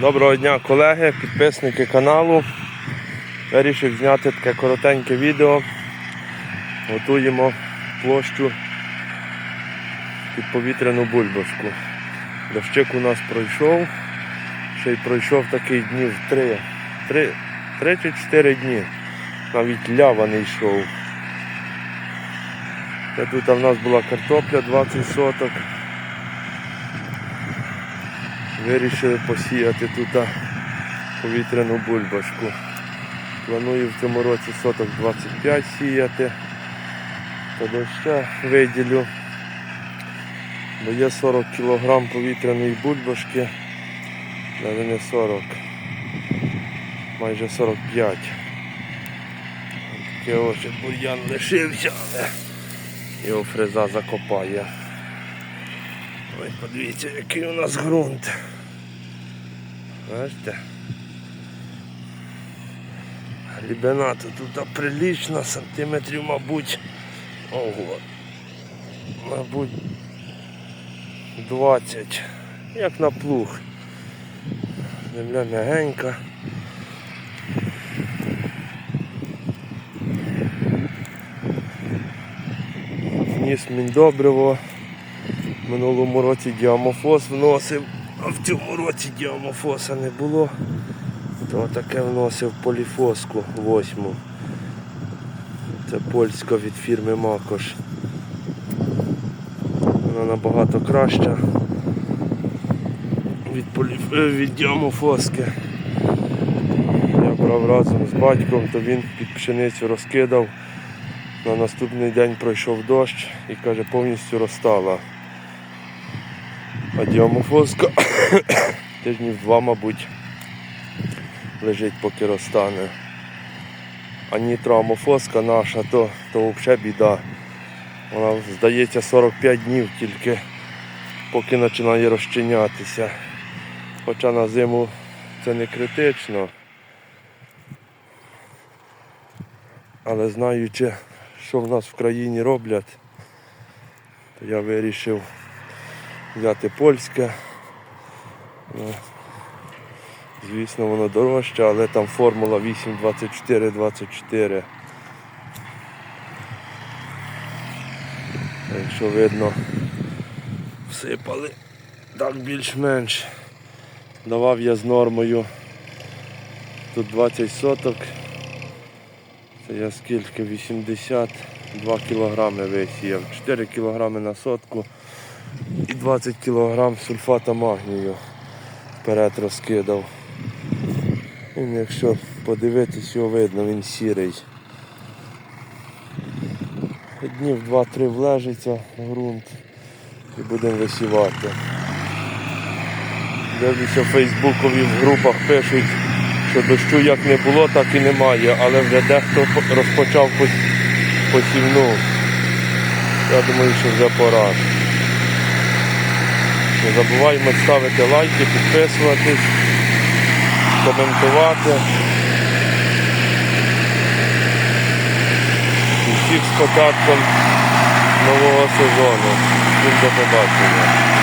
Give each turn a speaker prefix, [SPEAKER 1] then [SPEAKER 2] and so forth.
[SPEAKER 1] Доброго дня, колеги, підписники каналу. Вирішив зняти таке коротеньке відео. Готуємо площу під повітряну бульбашку. Дощик у нас пройшов. Ще й пройшов такий днів три. Три, три чи чотири дні. Навіть лява не йшов. Та Тут в нас була картопля 20 соток. Вирішили посіяти тут повітряну бульбашку. Планую в цьому році соток 25 сіяти. Та доща виділю. Бо є 40 кг повітряної бульбашки. Але не 40. Майже 45. Такий ось бур'ян лишився, але його фреза закопає. Ой, подивіться, який у нас ґрунт. Бачите? Глибина тут, тут прилічна, сантиметрів, мабуть. Ого. Мабуть 20. Як на плуг. Земля м'ягенька. Вніс міндобриво. Минулому році діамофос вносив, а в цьому році діамофоса не було. То таке вносив поліфоску восьму. Це польська від фірми Макош. Вона набагато краща від, поліф... е, від діамофоски. Я брав разом з батьком, то він під пшеницю розкидав. На наступний день пройшов дощ і каже, повністю розстала. А діамофоска тижнів два, мабуть, лежить, поки розтане. А нітроамофоска наша, то, то взагалі біда. Вона, здається, 45 днів тільки, поки починає розчинятися. Хоча на зиму це не критично. Але знаючи, що в нас в країні роблять, то я вирішив взяти польське. Ну, Звісно, воно дорожче, але там формула 82424. Якщо видно, всипали так більш-менш. Давав я з нормою. Тут 20 соток. Це я скільки? 82 кілограми висіяв. 4 кілограми на сотку і 20 кг сульфата магнію вперед розкидав. Він, якщо подивитись, його видно, він сірий. Днів 2-3 влежиться ґрунт і будемо висівати. Дивлюся в Фейсбукові в групах пишуть, що дощу як не було, так і немає, але вже дехто розпочав пос- посівну. Я думаю, що вже пора. Не забуваємо ставити лайки, підписуватись, коментувати. І всіх з початком нового сезону. Всім до побачення.